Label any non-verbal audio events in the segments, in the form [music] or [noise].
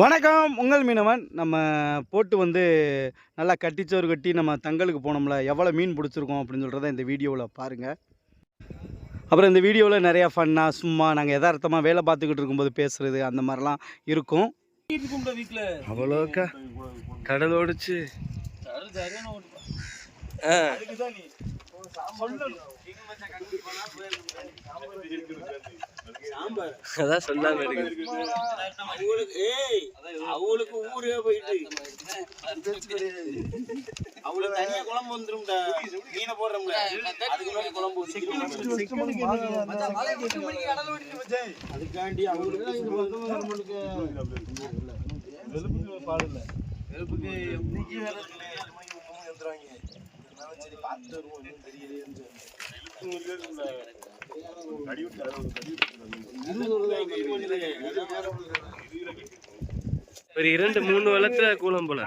வணக்கம். உங்கள் மீனவன். நம்ம போட்டு வந்து நல்லா கட்டிச்சோறு கட்டி நம்ம தங்களுக்கு போனோம்ல எவ்வளோ மீன் பிடிச்சிருக்கோம் அப்படின்னு சொல்கிறத இந்த வீடியோவில் பாருங்கள் அப்புறம் இந்த வீடியோவில் நிறையா ஃபன்னாக சும்மா நாங்கள் எதார்த்தமாக வேலை பார்த்துக்கிட்டு இருக்கும்போது பேசுகிறது அந்த மாதிரிலாம் இருக்கும். அவ்வளோக்கா. கடல் ஓடிச்சு. ஆ. அதான் சொல்லாம இருக்கு அவங்களுக்கு ஏய் அவங்களுக்கு ஊரே போயிட்டு அவங்களுக்கு தனியா குழம்பு வந்துரும்டா மீனை போடுறோம்ல அதுக்கு முன்னாடி குழம்பு அதுக்காண்டி அவங்களுக்கு வந்து நம்மளுக்கு வெளுப்புக்கு இன்னைக்கு வேலை இருக்குல்ல ஏழு மணிக்கு ஒன்பது மணிக்கு வந்துருவாங்க அதனால சரி பார்த்து வருவோம் ஒரு இரண்டு மூணு வளத்துல கூலம் போல.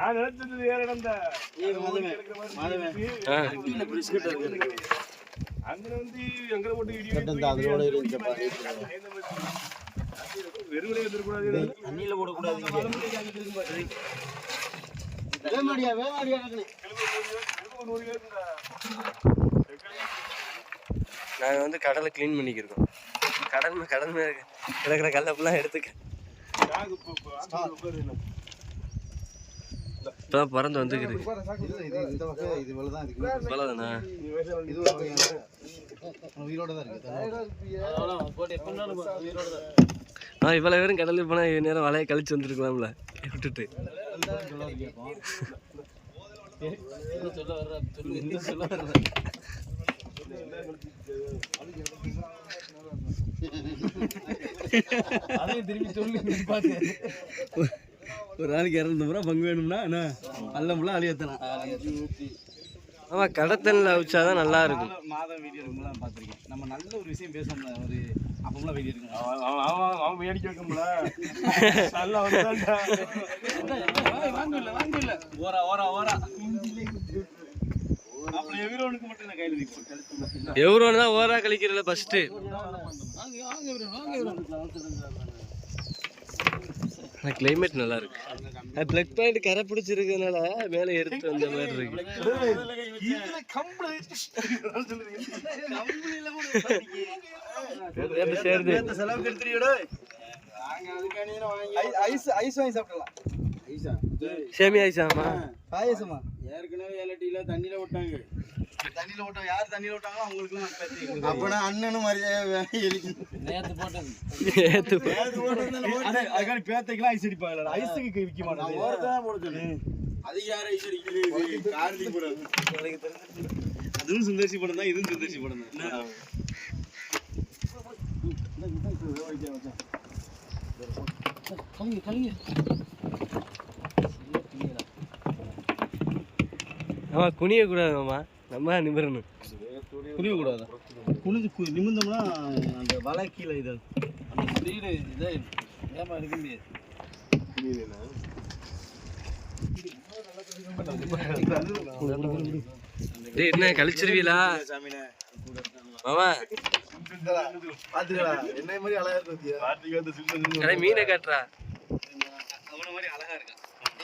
தண்ணியில போடக்கூடாது வேமாடியா வேமாடியா நாங்கள் வந்து கடலை க்ளீன் பண்ணிக்கிருக்கோம் கடல் கடல் மேல கிடக்கிற கல்லப்பெல்லாம் எடுத்துக்க. இப்போதான் பறந்து வந்துக்குது. இவ்வளோதானா ஆ இவ்வளோ பேரும் கடலுக்கு போனால் நேரம் வலையை கழிச்சு வந்துருக்கலாம்ல. விட்டுட்டு. ஒரு நாளைக்கு இரநூறு ரூபா பங்கு வேணும்னா என்ன? அல்லமுலாம் அழியத்தலாம் ஆமாம் கடத்தனில் அவிச்சாதான் நல்லா இருக்கும். மாதம் வீடியோ இருக்கும்போது பார்த்துருக்கேன். நம்ம நல்ல ஒரு விஷயம் பேசணும்ல ஒரு அப்பமெல்லாம் வீடியோ இருக்கும் ஓரா ஓரா ஓரா அப்புறம் எவிரோனுக்கு மட்டும் நான் கையில் நிற்போம் எவ்வளோன்னு தான் ஓரா கழிக்கிறதுல ஃபஸ்ட்டு ஆனால் கிளைமேட் நல்லா இருக்கு பிளக் பாயிண்ட் கரை பிடிச்சிருக்கனால மேலே எடுத்து வந்த மாதிரி இருக்கு எடுத்துறியோட ஐஸ் ஐஸ் வாங்கி சாப்பிடலாம் ஐஸா சேமி ஆயிடுச்சாமா பாயசமா? ஏற்கனவே ஏலட்டியில தண்ணியில விட்டாங்க. தண்ணியில விட்டாங்க யார் தண்ணியில விட்டாங்களோ அவங்களுக்கு அப்பனா அண்ணனும் நேத்து போட்டது. ஏத்து அதே அதுக்கான பேத்தைக்கெல்லாம் ஐஸ் அடிப்பாங்க ஐஸுக்கு விற்க மாட்டாங்க. ஓரத்தான் போட சொல்லு அது யார் ஐஸ் அடிக்கிறது கார்த்தி போட அதுவும் சுந்தர்சி படம் தான் இதுவும் சுந்தர்சி படம் தான். ஆமா குனிய கூடாது மாமா நம்ம நிமிரணும். குனிய கூடாதா குனிஞ்சு கு- நிமிர்ந்தோம்னா அந்த வலை கீழே இது அந்த ஸ்பீடு இதே ஏமா இருக்க முடியாது. டேய் என்ன கழிச்சிருவீங்களா? மாமா. பாத்துக்கலாம் என்ன மாதிரி அழகா இருக்கு கடை மீனை காட்டுறா. அவன மாதிரி அழகா இருக்கா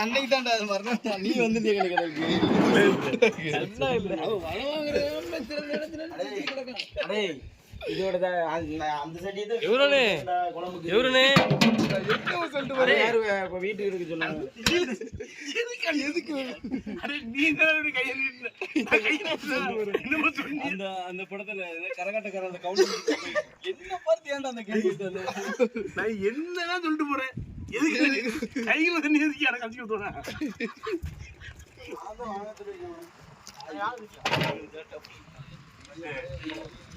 அன்னைக்கு தான்டா அது மரணம். நீ வந்து நீ கடலுக்கு இதோட அந்த சட்டி எவருனே எவருனே இப்ப வீட்டுக்கு இருக்கு சொன்னாங்க? அந்த அந்த படத்துல கரகாட்டக்கார அந்த கவுண்டர் என்ன பார்த்து ஏன்டா அந்த கேள்வி? நான் என்னதான் சொல்லிட்டு போறேன். எதுக்கு [laughs] கையில தண்ணி எதுக்கு எனக்கு கழிச்சு விட்டுறேன்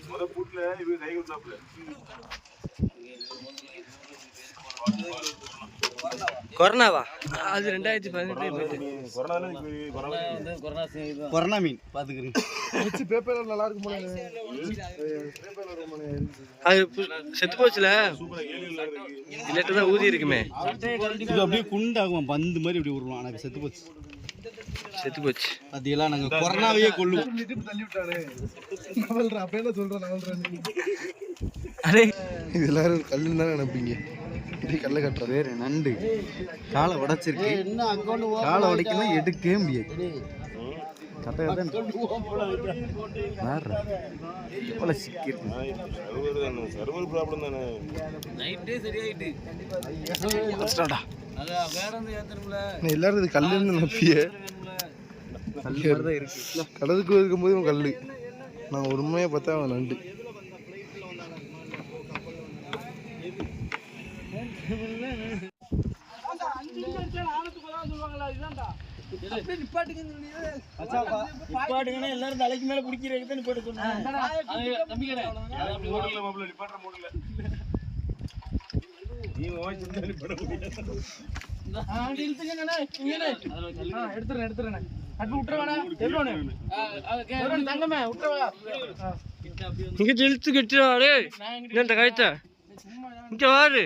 முத பூட்ல இவங்க கை கொடுத்தாப்புல. கொரோனாவா? அது ரெண்டாயிரத்தி பதினெட்டு கொரோனா மீன். பார்த்துக்கிறேன் அது பு- செத்து போச்சுல? இல்லாட்டி தான் ஊதி இருக்குமே. இது அப்படியே குண்டாகும் பந்து மாதிரி இப்படி விடுவோம் எனக்கு செத்து போச்சு. செத்து போச்சு. பார்த்தீங்களா நாங்கள் கொரோனாவையே கொள்ளுவோம் அரே இது எல்லாரும் கல்லுன்னு தானே நினைப்பீங்க. இது கல்லை கட்டுறது. வேறு நண்டு. காலை உடைச்சிருக்கு. காலை உடைக்கலாம் எடுக்கவே முடியாது. கதை கதை எவ்வளோ சிக்கிருக்கு சர்வர் ப்ராப்ளம் தானே நான் எல்லாரும் இது கல்லுன்னு நினைப்பிய கடலுக்கு இருக்கும்போது கல்லு. நான் உண்மையாக பார்த்தா அவன் நண்டு. நிப்பாட்டுங்கன்னா எல்லாரும் தலைக்கு மேல குடிக்கிறதுக்கு தான் நிப்பாட்ட சொன்னாங்க. நீ ஓய்ச்சு நிப்பாட்ட முடியாது. இங்க இழுத்து கட்டுவாரு இந்த கழுத்தை? இங்க வாரு.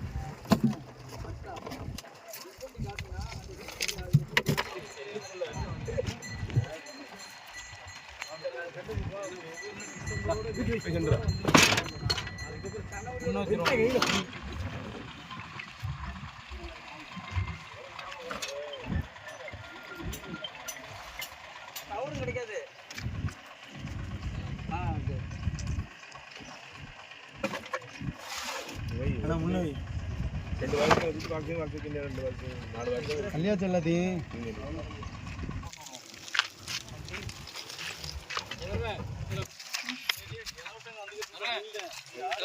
இழு ரெண்டு வாரத்துக்கு வச்சு பாக்ஸிங் பாக்ஸிங் ரெண்டு வாரத்துக்கு நாலு வாரத்துக்கு கல்யாணம் எல்லாத்தையும்.